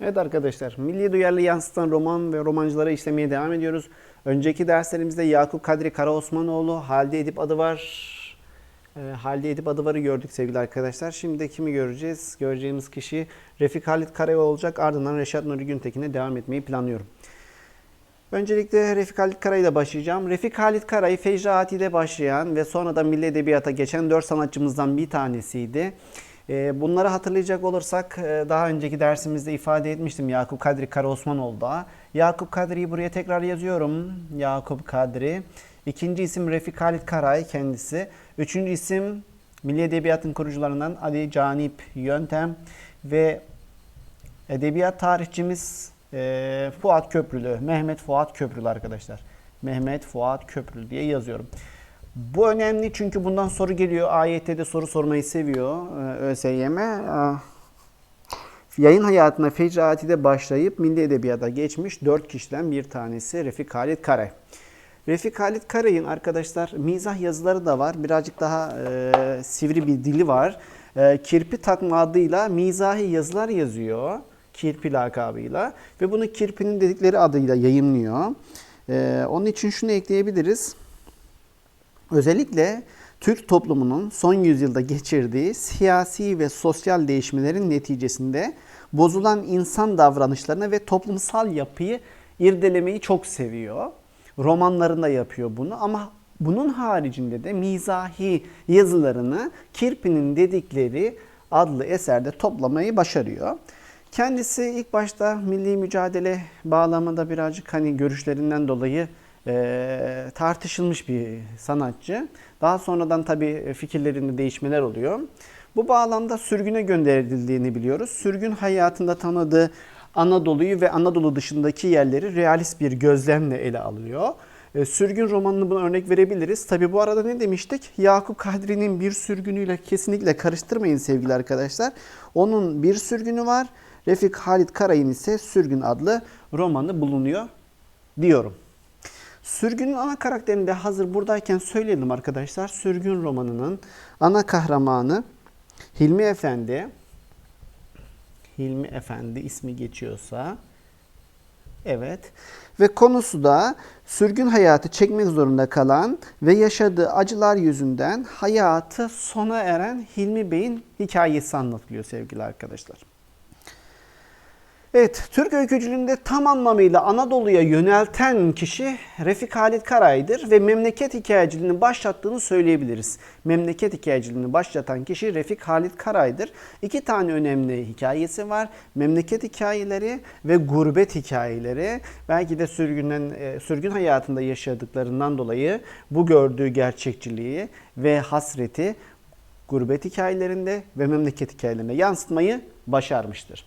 Evet arkadaşlar, milli duyarlı yansıtan roman ve romancıları işlemeye devam ediyoruz. Önceki derslerimizde Yakup Kadri Karaosmanoğlu, Halide Edip adı var. E, Halide Edip adı varı gördük sevgili arkadaşlar. Şimdi kimi göreceğiz? Göreceğimiz kişi Refik Halit Karayol olacak. Ardından Reşat Nuri Güntekin'e devam etmeyi planlıyorum. Öncelikle Refik Halit Kara ile başlayacağım. Refik Halit Karay Fecraati'de başlayan ve sonra da Milli Edebiyat'a geçen dört sanatçımızdan bir tanesiydi. Ee, Bunları hatırlayacak olursak e, daha önceki dersimizde ifade etmiştim Yakup Kadri Karaosmanoğlu'da. Yakup Kadri'yi buraya tekrar yazıyorum. Yakup Kadri. İkinci isim Refik Halit Karay kendisi. Üçüncü isim Milli Edebiyat'ın kurucularından Ali Canip Yöntem ve Edebiyat tarihçimiz e, Fuat Köprülü, Mehmet Fuat Köprülü arkadaşlar. Mehmet Fuat Köprülü diye yazıyorum. Bu önemli çünkü bundan soru geliyor. AYT'de soru sormayı seviyor e, ÖSYM. Ah. Yayın hayatına Fecraati'de başlayıp Milli Edebiyat'a geçmiş dört kişiden bir tanesi Refik Halit Karay. Refik Halit Karay'ın arkadaşlar mizah yazıları da var. Birazcık daha e, sivri bir dili var. E, kirpi takma adıyla mizahi yazılar yazıyor. Kirpi lakabıyla. Ve bunu Kirpi'nin dedikleri adıyla yayımlıyor. E, onun için şunu ekleyebiliriz. Özellikle Türk toplumunun son yüzyılda geçirdiği siyasi ve sosyal değişimlerin neticesinde bozulan insan davranışlarını ve toplumsal yapıyı irdelemeyi çok seviyor. Romanlarında yapıyor bunu ama bunun haricinde de mizahi yazılarını Kirpi'nin dedikleri adlı eserde toplamayı başarıyor. Kendisi ilk başta milli mücadele bağlamında birazcık hani görüşlerinden dolayı e, tartışılmış bir sanatçı. Daha sonradan tabii fikirlerinde değişmeler oluyor. Bu bağlamda sürgüne gönderildiğini biliyoruz. Sürgün hayatında tanıdığı Anadolu'yu ve Anadolu dışındaki yerleri realist bir gözlemle ele alıyor. E, Sürgün romanını buna örnek verebiliriz. Tabi bu arada ne demiştik? Yakup Kadri'nin bir sürgünüyle kesinlikle karıştırmayın sevgili arkadaşlar. Onun bir sürgünü var. Refik Halit Karay'ın ise Sürgün adlı romanı bulunuyor diyorum. Sürgün'ün ana karakterini de hazır buradayken söyleyelim arkadaşlar. Sürgün romanının ana kahramanı Hilmi Efendi. Hilmi Efendi ismi geçiyorsa evet ve konusu da sürgün hayatı çekmek zorunda kalan ve yaşadığı acılar yüzünden hayatı sona eren Hilmi Bey'in hikayesi anlatılıyor sevgili arkadaşlar. Evet, Türk öykücülüğünde tam anlamıyla Anadolu'ya yönelten kişi Refik Halit Karay'dır ve memleket hikayeciliğini başlattığını söyleyebiliriz. Memleket hikayeciliğini başlatan kişi Refik Halit Karay'dır. İki tane önemli hikayesi var. Memleket hikayeleri ve gurbet hikayeleri. Belki de sürgünden, e, sürgün hayatında yaşadıklarından dolayı bu gördüğü gerçekçiliği ve hasreti gurbet hikayelerinde ve memleket hikayelerinde yansıtmayı başarmıştır.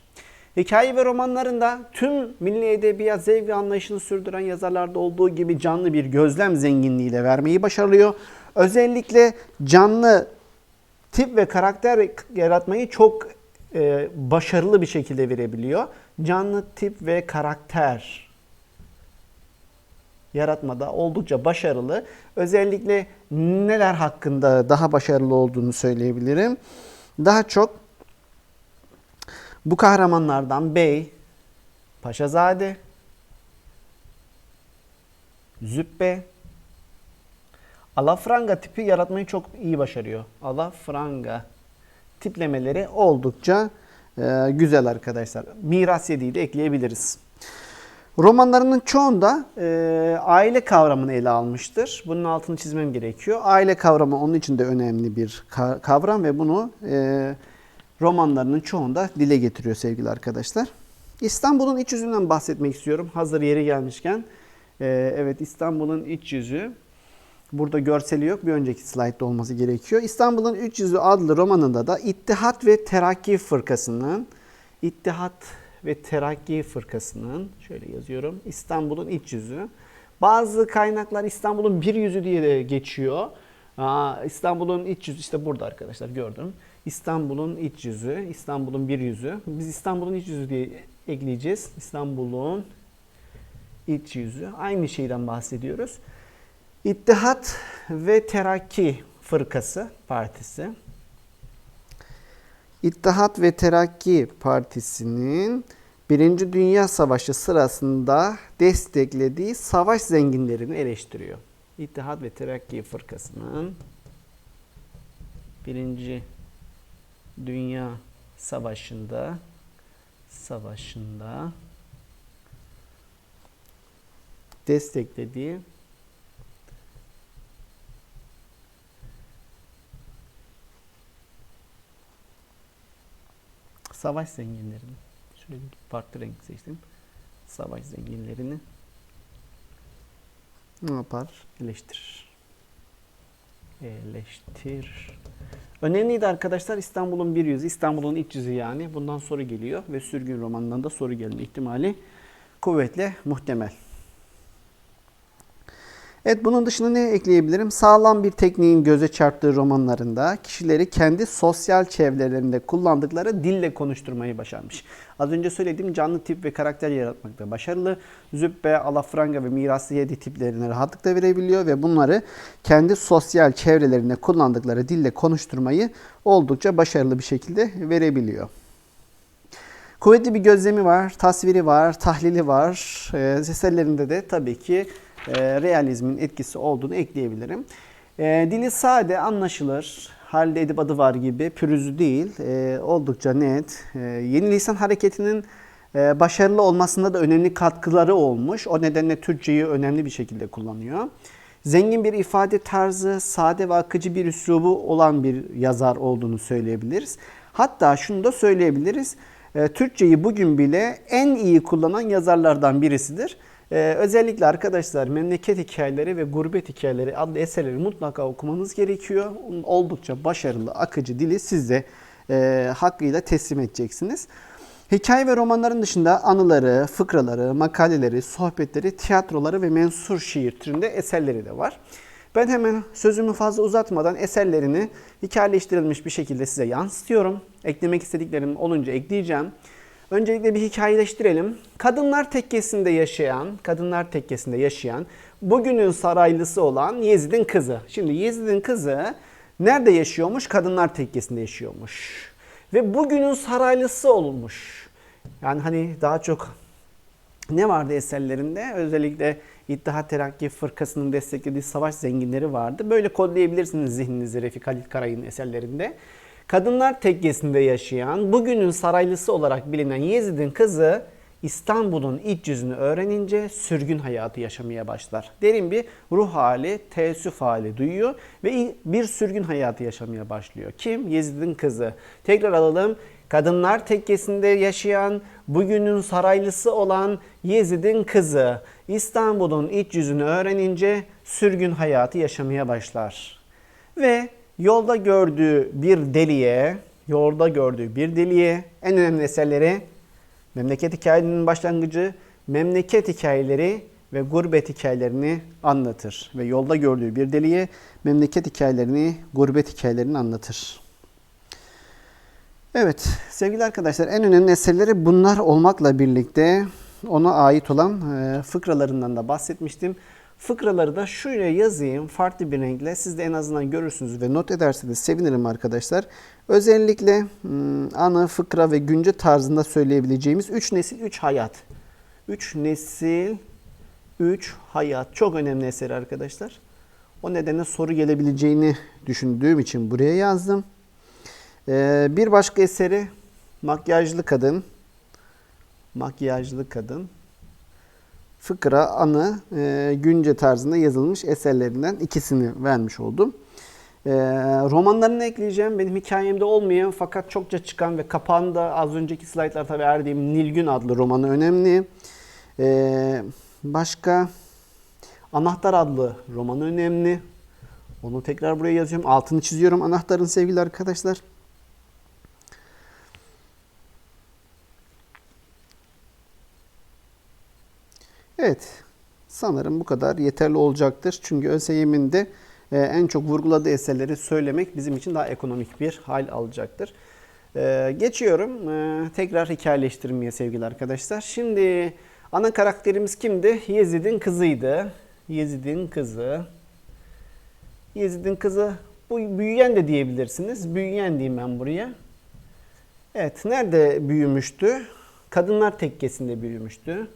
Hikaye ve romanlarında tüm milli edebiyat zevk ve anlayışını sürdüren yazarlarda olduğu gibi canlı bir gözlem zenginliğiyle vermeyi başarıyor. Özellikle canlı tip ve karakter yaratmayı çok e, başarılı bir şekilde verebiliyor. Canlı tip ve karakter yaratmada oldukça başarılı. Özellikle neler hakkında daha başarılı olduğunu söyleyebilirim. Daha çok bu kahramanlardan Bey, Paşazade, Züppe, Alafranga tipi yaratmayı çok iyi başarıyor. Alafranga tiplemeleri oldukça e, güzel arkadaşlar. Miras yediği de ekleyebiliriz. Romanlarının çoğunda e, aile kavramını ele almıştır. Bunun altını çizmem gerekiyor. Aile kavramı onun için de önemli bir ka- kavram ve bunu e, romanlarının çoğunda dile getiriyor sevgili arkadaşlar. İstanbul'un iç yüzünden bahsetmek istiyorum. Hazır yeri gelmişken. Ee, evet İstanbul'un iç yüzü. Burada görseli yok. Bir önceki slaytta olması gerekiyor. İstanbul'un iç yüzü adlı romanında da İttihat ve Terakki Fırkası'nın İttihat ve Terakki Fırkası'nın şöyle yazıyorum. İstanbul'un iç yüzü. Bazı kaynaklar İstanbul'un bir yüzü diye de geçiyor. İstanbul'un iç yüzü işte burada arkadaşlar gördüm. İstanbul'un iç yüzü, İstanbul'un bir yüzü. Biz İstanbul'un iç yüzü diye ekleyeceğiz. İstanbul'un iç yüzü. Aynı şeyden bahsediyoruz. İttihat ve Terakki Fırkası Partisi. İttihat ve Terakki Partisi'nin Birinci Dünya Savaşı sırasında desteklediği savaş zenginlerini eleştiriyor. İttihat ve Terakki Fırkası'nın Birinci Dünya Savaşı'nda savaşında desteklediği savaş zenginlerini şöyle bir farklı renk seçtim. Savaş zenginlerini ne yapar? Eleştirir. Eleştir. Önemliydi arkadaşlar İstanbul'un bir yüzü, İstanbul'un iç yüzü yani. Bundan soru geliyor ve sürgün romanından da soru gelme ihtimali kuvvetle muhtemel. Evet bunun dışında ne ekleyebilirim? Sağlam bir tekniğin göze çarptığı romanlarında kişileri kendi sosyal çevrelerinde kullandıkları dille konuşturmayı başarmış. Az önce söylediğim canlı tip ve karakter yaratmakta başarılı. Züppe, alafranga ve miraslı yedi tiplerini rahatlıkla verebiliyor ve bunları kendi sosyal çevrelerinde kullandıkları dille konuşturmayı oldukça başarılı bir şekilde verebiliyor. Kuvvetli bir gözlemi var, tasviri var, tahlili var. E, eserlerinde de tabii ki e, realizmin etkisi olduğunu ekleyebilirim. E, dili sade, anlaşılır. Halde Edip adı var gibi pürüzlü değil. E, oldukça net. Yeni lisan hareketinin başarılı olmasında da önemli katkıları olmuş. O nedenle Türkçeyi önemli bir şekilde kullanıyor. Zengin bir ifade tarzı, sade ve akıcı bir üslubu olan bir yazar olduğunu söyleyebiliriz. Hatta şunu da söyleyebiliriz. E, Türkçeyi bugün bile en iyi kullanan yazarlardan birisidir. Ee, özellikle arkadaşlar memleket hikayeleri ve gurbet hikayeleri adlı eserleri mutlaka okumanız gerekiyor. Oldukça başarılı, akıcı dili siz de e, hakkıyla teslim edeceksiniz. Hikaye ve romanların dışında anıları, fıkraları, makaleleri, sohbetleri, tiyatroları ve mensur şiir türünde eserleri de var. Ben hemen sözümü fazla uzatmadan eserlerini hikayeleştirilmiş bir şekilde size yansıtıyorum. Eklemek istediklerim olunca ekleyeceğim. Öncelikle bir hikayeleştirelim. Kadınlar tekkesinde yaşayan, kadınlar tekkesinde yaşayan, bugünün saraylısı olan Yezid'in kızı. Şimdi Yezid'in kızı nerede yaşıyormuş? Kadınlar tekkesinde yaşıyormuş. Ve bugünün saraylısı olmuş. Yani hani daha çok ne vardı eserlerinde? Özellikle İttihat Terakki Fırkası'nın desteklediği savaş zenginleri vardı. Böyle kodlayabilirsiniz zihninizde Refik Halit Karay'ın eserlerinde. Kadınlar tekkesinde yaşayan, bugünün saraylısı olarak bilinen Yezid'in kızı İstanbul'un iç yüzünü öğrenince sürgün hayatı yaşamaya başlar. Derin bir ruh hali, teessüf hali duyuyor ve bir sürgün hayatı yaşamaya başlıyor. Kim? Yezid'in kızı. Tekrar alalım. Kadınlar tekkesinde yaşayan, bugünün saraylısı olan Yezid'in kızı İstanbul'un iç yüzünü öğrenince sürgün hayatı yaşamaya başlar. Ve yolda gördüğü bir deliye, yolda gördüğü bir deliye en önemli eserleri memleket hikayelerinin başlangıcı, memleket hikayeleri ve gurbet hikayelerini anlatır. Ve yolda gördüğü bir deliye memleket hikayelerini, gurbet hikayelerini anlatır. Evet sevgili arkadaşlar en önemli eserleri bunlar olmakla birlikte ona ait olan e, fıkralarından da bahsetmiştim. Fıkraları da şöyle yazayım farklı bir renkle. Siz de en azından görürsünüz ve not ederseniz sevinirim arkadaşlar. Özellikle hmm, anı, fıkra ve günce tarzında söyleyebileceğimiz 3 nesil 3 hayat. 3 nesil 3 hayat. Çok önemli eser arkadaşlar. O nedenle soru gelebileceğini düşündüğüm için buraya yazdım. Ee, bir başka eseri Makyajlı Kadın. Makyajlı Kadın fıkra, anı, e, günce tarzında yazılmış eserlerinden ikisini vermiş oldum. E, romanlarını ekleyeceğim. Benim hikayemde olmayan fakat çokça çıkan ve kapağında az önceki slaytlarda verdiğim Nilgün adlı romanı önemli. E, başka Anahtar adlı romanı önemli. Onu tekrar buraya yazıyorum. Altını çiziyorum anahtarın sevgili arkadaşlar. Evet, sanırım bu kadar yeterli olacaktır. Çünkü ÖSYM'in de e, en çok vurguladığı eserleri söylemek bizim için daha ekonomik bir hal alacaktır. E, geçiyorum e, tekrar hikayeleştirmeye sevgili arkadaşlar. Şimdi ana karakterimiz kimdi? Yezid'in kızıydı. Yezid'in kızı. Yezid'in kızı bu büyüyen de diyebilirsiniz. Büyüyen diyeyim ben buraya. Evet, nerede büyümüştü? Kadınlar Tekkesi'nde büyümüştü.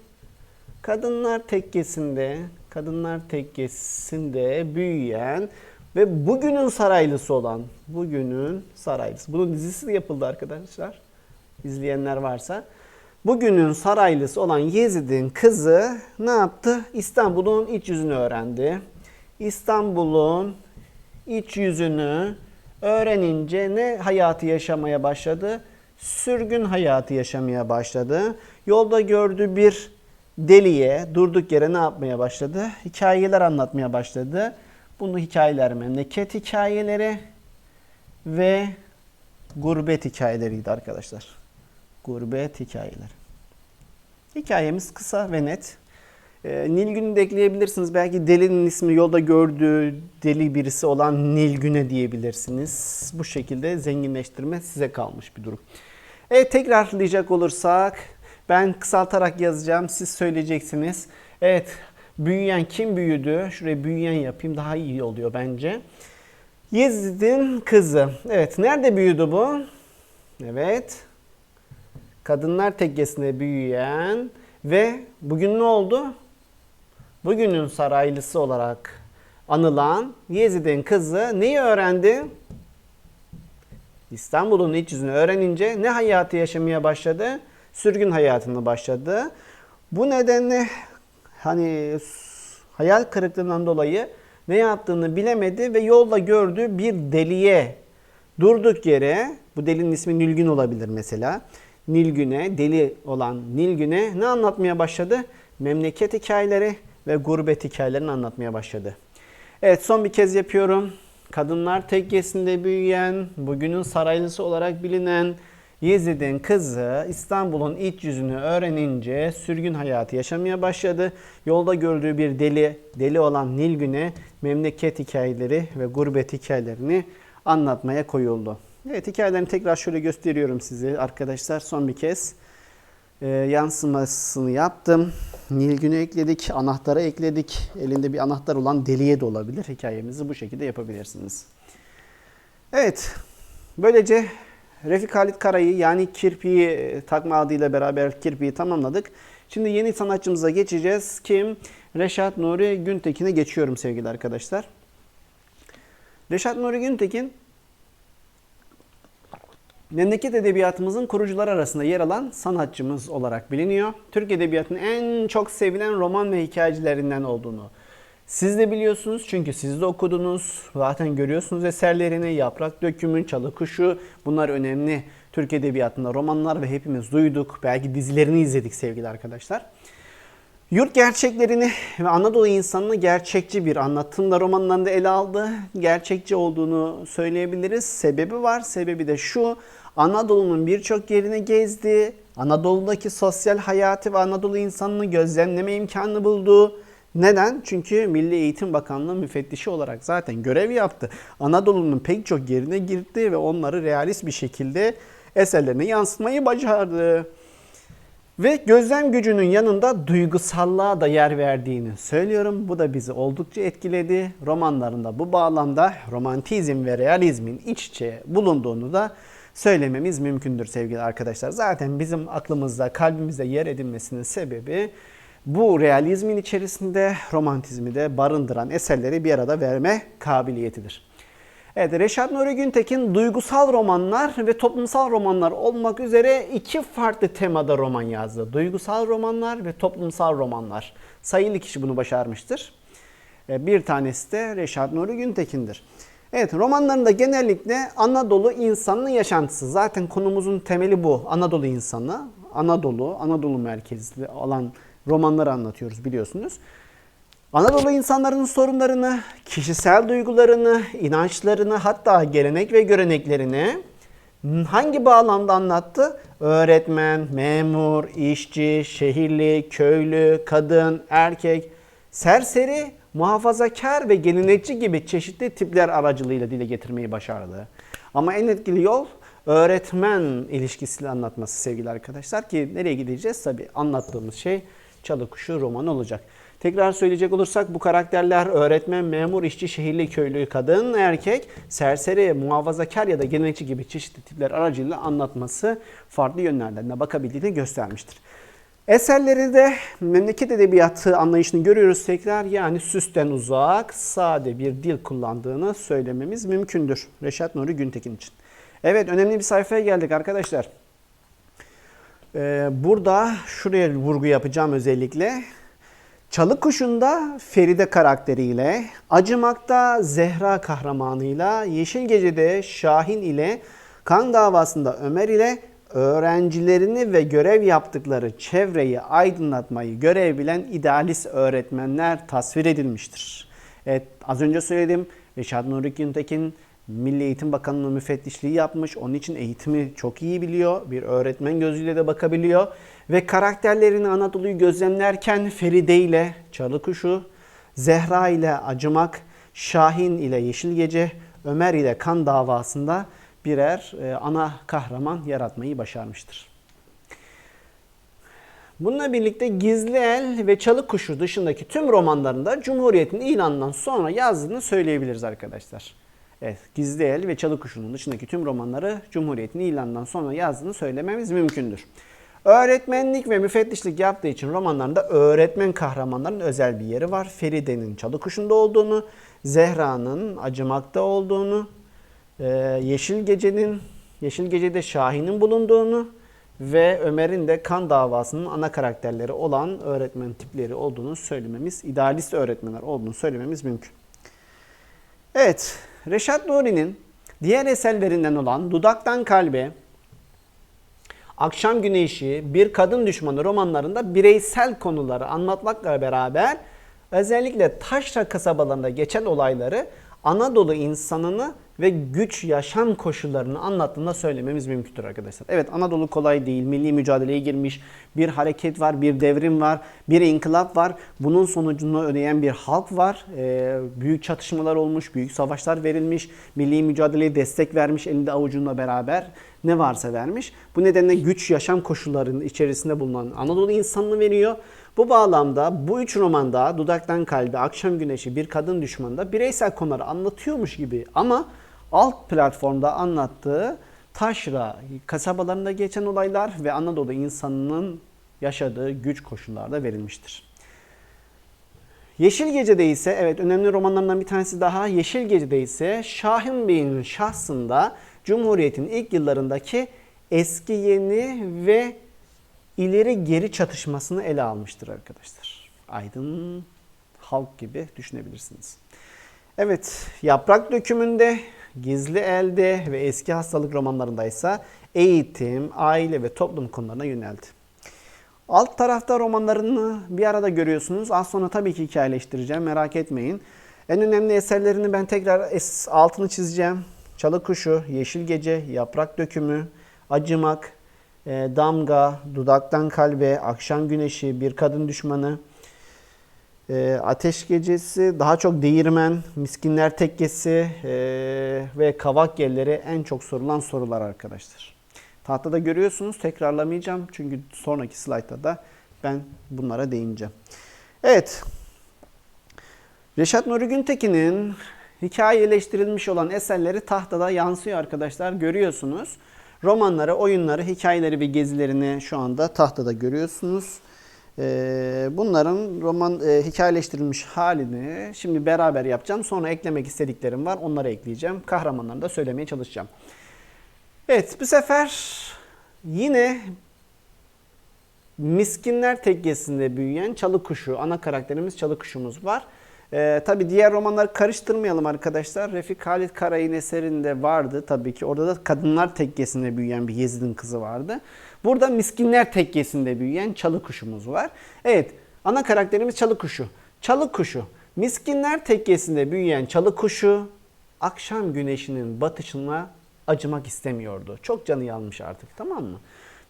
Kadınlar Tekkesi'nde, Kadınlar Tekkesi'nde büyüyen ve bugünün saraylısı olan, bugünün saraylısı. Bunun dizisi de yapıldı arkadaşlar. İzleyenler varsa. Bugünün saraylısı olan Yezid'in kızı ne yaptı? İstanbul'un iç yüzünü öğrendi. İstanbul'un iç yüzünü öğrenince ne hayatı yaşamaya başladı? Sürgün hayatı yaşamaya başladı. Yolda gördüğü bir deliye durduk yere ne yapmaya başladı? Hikayeler anlatmaya başladı. Bunu hikayeler memleket hikayeleri ve gurbet hikayeleriydi arkadaşlar. Gurbet hikayeleri. Hikayemiz kısa ve net. Ee, Nilgün'ü de ekleyebilirsiniz. Belki delinin ismi yolda gördüğü deli birisi olan Nilgün'e diyebilirsiniz. Bu şekilde zenginleştirme size kalmış bir durum. Evet tekrarlayacak olursak ben kısaltarak yazacağım. Siz söyleyeceksiniz. Evet büyüyen kim büyüdü? Şuraya büyüyen yapayım daha iyi oluyor bence. Yezid'in kızı. Evet nerede büyüdü bu? Evet. Kadınlar tekkesinde büyüyen ve bugün ne oldu? Bugünün saraylısı olarak anılan Yezid'in kızı neyi öğrendi? İstanbul'un iç yüzünü öğrenince ne hayatı yaşamaya başladı? Sürgün hayatını başladı. Bu nedenle hani hayal kırıklığından dolayı ne yaptığını bilemedi ve yolda gördüğü bir deliye durduk yere bu delinin ismi Nilgün olabilir mesela. Nilgün'e, deli olan Nilgün'e ne anlatmaya başladı? Memleket hikayeleri ve gurbet hikayelerini anlatmaya başladı. Evet son bir kez yapıyorum. Kadınlar tekkesinde büyüyen, bugünün saraylısı olarak bilinen Yezid'in kızı İstanbul'un iç yüzünü öğrenince sürgün hayatı yaşamaya başladı. Yolda gördüğü bir deli, deli olan Nilgün'e memleket hikayeleri ve gurbet hikayelerini anlatmaya koyuldu. Evet hikayelerini tekrar şöyle gösteriyorum size arkadaşlar son bir kez. Ee, yansımasını yaptım. Nilgün'ü ekledik, anahtarı ekledik. Elinde bir anahtar olan deliye de olabilir. Hikayemizi bu şekilde yapabilirsiniz. Evet, böylece Refik Halit Kara'yı yani Kirpi'yi e, takma adıyla beraber Kirpi'yi tamamladık. Şimdi yeni sanatçımıza geçeceğiz. Kim? Reşat Nuri Güntekin'e geçiyorum sevgili arkadaşlar. Reşat Nuri Güntekin memleket edebiyatımızın kurucular arasında yer alan sanatçımız olarak biliniyor. Türk Edebiyatı'nın en çok sevilen roman ve hikayecilerinden olduğunu siz de biliyorsunuz çünkü siz de okudunuz. Zaten görüyorsunuz eserlerini. Yaprak Dökümü, Çalı Kuşu bunlar önemli. Türk Edebiyatı'nda romanlar ve hepimiz duyduk. Belki dizilerini izledik sevgili arkadaşlar. Yurt gerçeklerini ve Anadolu insanını gerçekçi bir anlatımda romanlarında ele aldı. Gerçekçi olduğunu söyleyebiliriz. Sebebi var. Sebebi de şu. Anadolu'nun birçok yerini gezdi. Anadolu'daki sosyal hayatı ve Anadolu insanını gözlemleme imkanı buldu. Neden? Çünkü Milli Eğitim Bakanlığı müfettişi olarak zaten görev yaptı. Anadolu'nun pek çok yerine girdi ve onları realist bir şekilde eserlerine yansıtmayı başardı. Ve gözlem gücünün yanında duygusallığa da yer verdiğini söylüyorum. Bu da bizi oldukça etkiledi. Romanlarında bu bağlamda romantizm ve realizmin iç içe bulunduğunu da söylememiz mümkündür sevgili arkadaşlar. Zaten bizim aklımızda, kalbimizde yer edinmesinin sebebi bu realizmin içerisinde romantizmi de barındıran eserleri bir arada verme kabiliyetidir. Evet, Reşat Nuri Güntekin duygusal romanlar ve toplumsal romanlar olmak üzere iki farklı temada roman yazdı. Duygusal romanlar ve toplumsal romanlar. Sayılı kişi bunu başarmıştır. E, bir tanesi de Reşat Nuri Güntekin'dir. Evet romanlarında genellikle Anadolu insanının yaşantısı. Zaten konumuzun temeli bu. Anadolu insanı, Anadolu, Anadolu merkezli alan romanları anlatıyoruz biliyorsunuz. Anadolu insanların sorunlarını, kişisel duygularını, inançlarını hatta gelenek ve göreneklerini hangi bağlamda anlattı? Öğretmen, memur, işçi, şehirli, köylü, kadın, erkek, serseri, muhafazakar ve gelenekçi gibi çeşitli tipler aracılığıyla dile getirmeyi başardı. Ama en etkili yol öğretmen ilişkisiyle anlatması sevgili arkadaşlar ki nereye gideceğiz? Tabii anlattığımız şey Çalı Kuşu romanı olacak. Tekrar söyleyecek olursak bu karakterler öğretmen, memur, işçi, şehirli, köylü, kadın, erkek, serseri, muhafazakar ya da gelenekçi gibi çeşitli tipler aracılığıyla anlatması farklı yönlerden de bakabildiğini göstermiştir. Eserlerinde memleket edebiyatı anlayışını görüyoruz tekrar. Yani süsten uzak, sade bir dil kullandığını söylememiz mümkündür. Reşat Nuri Güntekin için. Evet önemli bir sayfaya geldik arkadaşlar. Ee, burada şuraya vurgu yapacağım özellikle. Çalı Kuşu'nda Feride karakteriyle, Acımak'ta Zehra kahramanıyla, Yeşil Gece'de Şahin ile, Kan davasında Ömer ile öğrencilerini ve görev yaptıkları çevreyi aydınlatmayı görev bilen idealist öğretmenler tasvir edilmiştir. Evet az önce söyledim Reşat Nuri Güntekin Milli Eğitim Bakanlığı müfettişliği yapmış. Onun için eğitimi çok iyi biliyor. Bir öğretmen gözüyle de bakabiliyor. Ve karakterlerini Anadolu'yu gözlemlerken Feride ile Çalıkuşu, Zehra ile Acımak, Şahin ile Yeşil Gece, Ömer ile Kan davasında birer e, ana kahraman yaratmayı başarmıştır. Bununla birlikte Gizli El ve Çalı Kuşu dışındaki tüm romanlarında Cumhuriyet'in ilanından sonra yazdığını söyleyebiliriz arkadaşlar. Evet, Gizli El ve Çalı Kuşu'nun dışındaki tüm romanları Cumhuriyet'in ilanından sonra yazdığını söylememiz mümkündür. Öğretmenlik ve müfettişlik yaptığı için romanlarında öğretmen kahramanların özel bir yeri var. Feride'nin Çalı Kuşu'nda olduğunu, Zehra'nın Acımak'ta olduğunu, e, Yeşil Gece'nin, Yeşil Gece'de Şahin'in bulunduğunu ve Ömer'in de kan davasının ana karakterleri olan öğretmen tipleri olduğunu söylememiz, idealist öğretmenler olduğunu söylememiz mümkün. Evet, Reşat Nuri'nin diğer eserlerinden olan Dudaktan Kalbe, Akşam Güneşi, Bir Kadın Düşmanı romanlarında bireysel konuları anlatmakla beraber özellikle taşra kasabalarında geçen olayları Anadolu insanını ve güç yaşam koşullarını anlattığında söylememiz mümkündür arkadaşlar. Evet Anadolu kolay değil. Milli mücadeleye girmiş bir hareket var, bir devrim var, bir inkılap var. Bunun sonucunu ödeyen bir halk var. Ee, büyük çatışmalar olmuş, büyük savaşlar verilmiş. Milli mücadeleye destek vermiş elinde avucunla beraber ne varsa vermiş. Bu nedenle güç yaşam koşullarının içerisinde bulunan Anadolu insanını veriyor. Bu bağlamda bu üç romanda Dudaktan Kalbe, Akşam Güneşi, Bir Kadın Düşmanı'nda bireysel konuları anlatıyormuş gibi ama alt platformda anlattığı taşra kasabalarında geçen olaylar ve Anadolu insanının yaşadığı güç koşullarda verilmiştir. Yeşil Gece'de ise evet önemli romanlarından bir tanesi daha Yeşil Gece'de ise Şahin Bey'in şahsında Cumhuriyet'in ilk yıllarındaki eski yeni ve ileri geri çatışmasını ele almıştır arkadaşlar. Aydın halk gibi düşünebilirsiniz. Evet, Yaprak Dökümü'nde, Gizli Elde ve Eski Hastalık romanlarında ise eğitim, aile ve toplum konularına yöneldi. Alt tarafta romanlarını bir arada görüyorsunuz. Az sonra tabii ki hikayeleştireceğim merak etmeyin. En önemli eserlerini ben tekrar altını çizeceğim. Çalı Kuşu, Yeşil Gece, Yaprak Dökümü, Acımak, e, Damga, Dudaktan Kalbe, Akşam Güneşi, Bir Kadın Düşmanı, e, Ateş Gecesi, daha çok Değirmen, Miskinler Tekkesi e, ve Kavak Gelleri en çok sorulan sorular arkadaşlar. Tahtada görüyorsunuz tekrarlamayacağım çünkü sonraki slaytta da ben bunlara değineceğim. Evet. Reşat Nuri Güntekin'in hikayeleştirilmiş olan eserleri tahtada yansıyor arkadaşlar görüyorsunuz. Romanları, oyunları, hikayeleri ve gezilerini şu anda tahtada görüyorsunuz. Ee, bunların roman e, hikayeleştirilmiş halini şimdi beraber yapacağım. Sonra eklemek istediklerim var. Onları ekleyeceğim. Kahramanlarını da söylemeye çalışacağım. Evet bu sefer yine Miskinler Tekkesi'nde büyüyen Çalı Kuşu, ana karakterimiz Çalı Kuşumuz var. Ee, tabii diğer romanları karıştırmayalım arkadaşlar. Refik Halit Karay'ın eserinde vardı tabii ki. Orada da Kadınlar Tekkesi'nde büyüyen bir Yezid'in kızı vardı. Burada Miskinler Tekkesi'nde büyüyen Çalı Kuşumuz var. Evet, ana karakterimiz Çalı Kuşu. Çalı Kuşu, Miskinler Tekkesi'nde büyüyen Çalı Kuşu, akşam güneşinin batışına acımak istemiyordu. Çok canı yanmış artık tamam mı?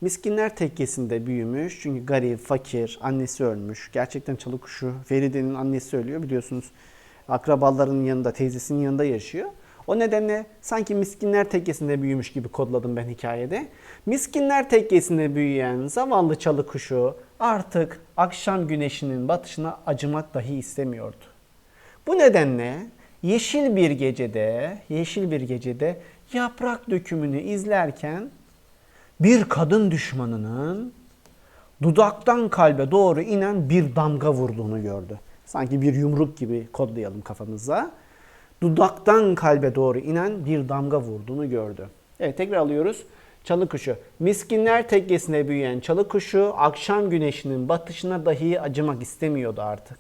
Miskinler tekkesinde büyümüş. Çünkü garip, fakir, annesi ölmüş. Gerçekten çalı kuşu. Feride'nin annesi ölüyor biliyorsunuz. Akrabalarının yanında, teyzesinin yanında yaşıyor. O nedenle sanki miskinler tekkesinde büyümüş gibi kodladım ben hikayede. Miskinler tekkesinde büyüyen zavallı çalı kuşu artık akşam güneşinin batışına acımak dahi istemiyordu. Bu nedenle yeşil bir gecede, yeşil bir gecede yaprak dökümünü izlerken bir kadın düşmanının dudaktan kalbe doğru inen bir damga vurduğunu gördü. Sanki bir yumruk gibi kodlayalım kafamıza. Dudaktan kalbe doğru inen bir damga vurduğunu gördü. Evet tekrar alıyoruz. Çalı kuşu. Miskinler tekkesinde büyüyen çalı kuşu akşam güneşinin batışına dahi acımak istemiyordu artık.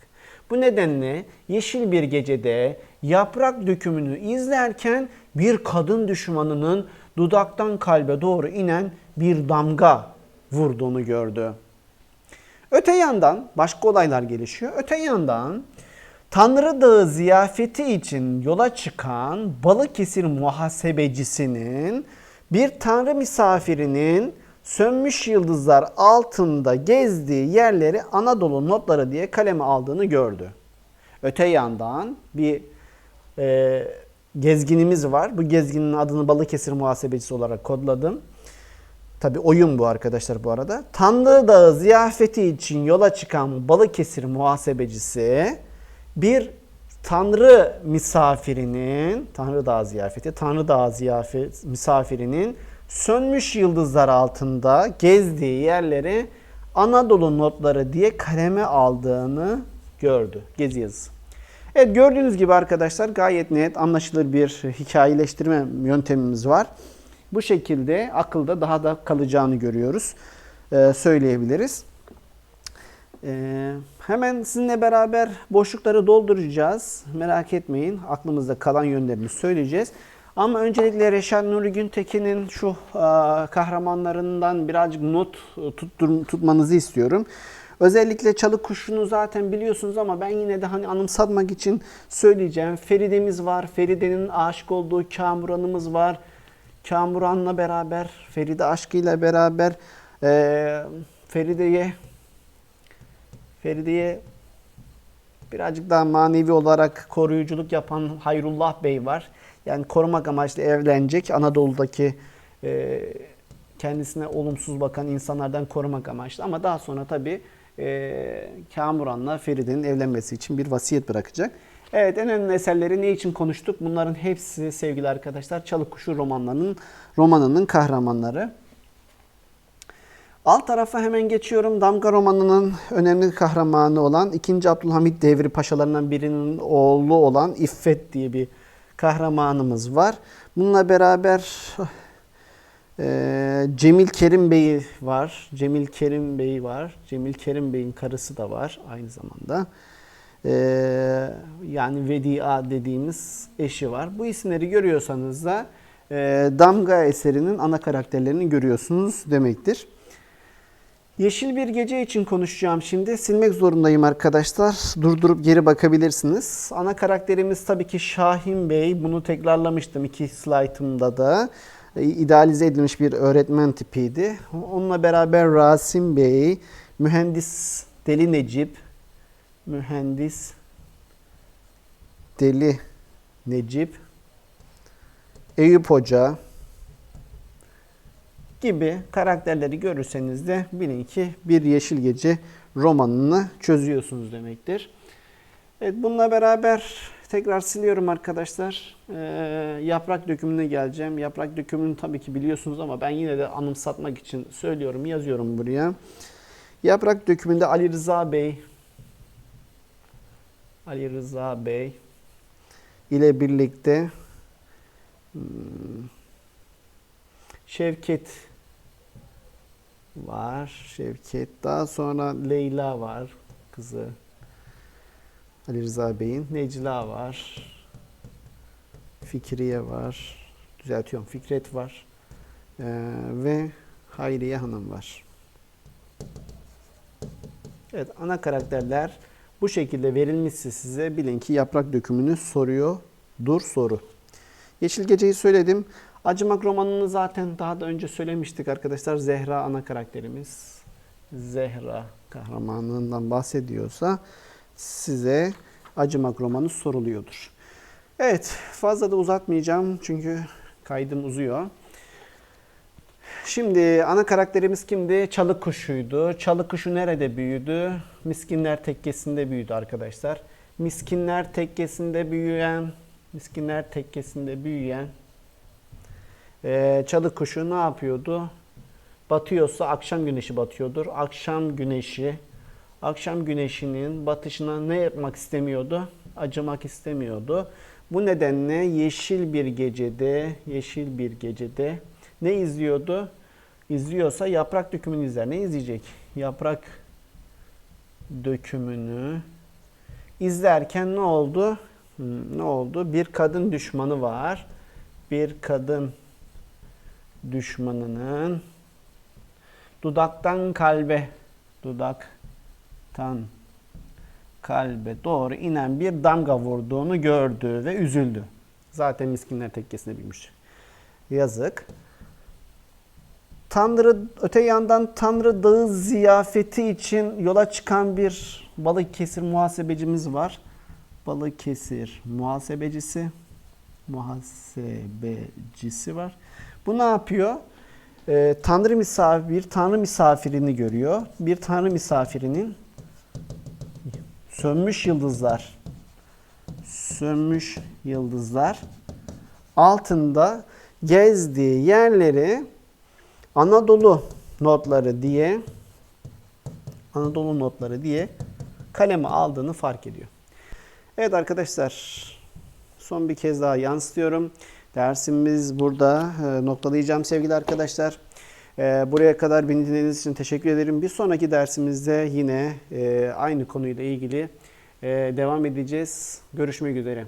Bu nedenle yeşil bir gecede yaprak dökümünü izlerken bir kadın düşmanının dudaktan kalbe doğru inen bir damga vurduğunu gördü. Öte yandan başka olaylar gelişiyor. Öte yandan Tanrı Dağı ziyafeti için yola çıkan Balıkesir muhasebecisinin bir tanrı misafirinin sönmüş yıldızlar altında gezdiği yerleri Anadolu notları diye kaleme aldığını gördü. Öte yandan bir e, gezginimiz var. Bu gezginin adını Balıkesir muhasebecisi olarak kodladım. Tabi oyun bu arkadaşlar bu arada. Tanrı Dağı ziyafeti için yola çıkan Balıkesir muhasebecisi bir Tanrı misafirinin, Tanrı Dağı ziyafeti, Tanrı Dağı ziyafet misafirinin sönmüş yıldızlar altında gezdiği yerleri Anadolu notları diye kaleme aldığını gördü. Gezi yazısı. Evet gördüğünüz gibi arkadaşlar gayet net anlaşılır bir hikayeleştirme yöntemimiz var. Bu şekilde akılda daha da kalacağını görüyoruz. Ee, söyleyebiliriz. Ee, hemen sizinle beraber boşlukları dolduracağız. Merak etmeyin. Aklımızda kalan yönlerini söyleyeceğiz. Ama öncelikle Reşat Nuri Güntekin'in şu e, kahramanlarından birazcık not tuttur, tutmanızı istiyorum. Özellikle çalı kuşunu zaten biliyorsunuz ama ben yine de hani anımsatmak için söyleyeceğim. Feride'miz var. Feride'nin aşık olduğu Kamuran'ımız var. Kamuran'la beraber, Feride aşkıyla beraber e, Feride'ye Feride'ye birazcık daha manevi olarak koruyuculuk yapan Hayrullah Bey var. Yani korumak amaçlı evlenecek Anadolu'daki e, kendisine olumsuz bakan insanlardan korumak amaçlı. Ama daha sonra tabii e, Kamuran'la Feride'nin evlenmesi için bir vasiyet bırakacak. Evet en önemli eserleri ne için konuştuk? Bunların hepsi sevgili arkadaşlar Çalı Kuşu romanlarının romanının kahramanları. Alt tarafa hemen geçiyorum. Damga romanının önemli kahramanı olan 2. Abdülhamit devri paşalarından birinin oğlu olan İffet diye bir kahramanımız var. Bununla beraber e, Cemil Kerim Bey var. Cemil Kerim Bey var. Cemil Kerim Bey'in karısı da var aynı zamanda. E, yani Vedia dediğimiz eşi var. Bu isimleri görüyorsanız da e, Damga eserinin ana karakterlerini görüyorsunuz demektir. Yeşil bir gece için konuşacağım şimdi. Silmek zorundayım arkadaşlar. Durdurup geri bakabilirsiniz. Ana karakterimiz tabii ki Şahin Bey. Bunu tekrarlamıştım iki slaytımda da. E, İdealize edilmiş bir öğretmen tipiydi. Onunla beraber Rasim Bey, mühendis Deli Necip, mühendis Deli Necip, Eyüp Hoca, gibi karakterleri görürseniz de bilin ki bir Yeşil Gece romanını çözüyorsunuz demektir. Evet bununla beraber tekrar siliyorum arkadaşlar. Ee, yaprak dökümüne geleceğim. Yaprak dökümünü tabii ki biliyorsunuz ama ben yine de anımsatmak için söylüyorum, yazıyorum buraya. Yaprak dökümünde Ali Rıza Bey Ali Rıza Bey ile birlikte hmm, Şevket var. Şevket. Daha sonra Leyla var. Kızı. Ali Rıza Bey'in. Necla var. Fikriye var. Düzeltiyorum. Fikret var. Ee, ve Hayriye Hanım var. Evet ana karakterler bu şekilde verilmişse size bilin ki yaprak dökümünü soruyordur soru. Yeşil Gece'yi söyledim. Acımak romanını zaten daha da önce söylemiştik arkadaşlar. Zehra ana karakterimiz. Zehra kahramanından bahsediyorsa size Acımak romanı soruluyordur. Evet fazla da uzatmayacağım çünkü kaydım uzuyor. Şimdi ana karakterimiz kimdi? Çalı kuşuydu. Çalı kuşu nerede büyüdü? Miskinler tekkesinde büyüdü arkadaşlar. Miskinler tekkesinde büyüyen, miskinler tekkesinde büyüyen ee, çalı kuşu ne yapıyordu? Batıyorsa akşam güneşi batıyordur. Akşam güneşi, akşam güneşinin batışına ne yapmak istemiyordu? Acımak istemiyordu. Bu nedenle yeşil bir gecede, yeşil bir gecede ne izliyordu? İzliyorsa yaprak dökümünü izler. Ne izleyecek? Yaprak dökümünü izlerken ne oldu? Hmm, ne oldu? Bir kadın düşmanı var. Bir kadın düşmanının dudaktan kalbe, dudaktan kalbe doğru inen bir damga vurduğunu gördü ve üzüldü. Zaten miskinler tekkesinde büyümüş. Yazık. Tanrı öte yandan Tanrı Dağı ziyafeti için yola çıkan bir Balıkesir muhasebecimiz var. Balıkesir muhasebecisi muhasebecisi var. Bu ne yapıyor? Ee, Tanrı misafir, bir Tanrı misafirini görüyor. Bir Tanrı misafirinin sönmüş yıldızlar sönmüş yıldızlar altında gezdiği yerleri Anadolu notları diye Anadolu notları diye kaleme aldığını fark ediyor. Evet arkadaşlar son bir kez daha yansıtıyorum. Dersimiz burada e, noktalayacağım sevgili arkadaşlar. E, buraya kadar beni dinlediğiniz için teşekkür ederim. Bir sonraki dersimizde yine e, aynı konuyla ilgili devam edeceğiz. Görüşmek üzere.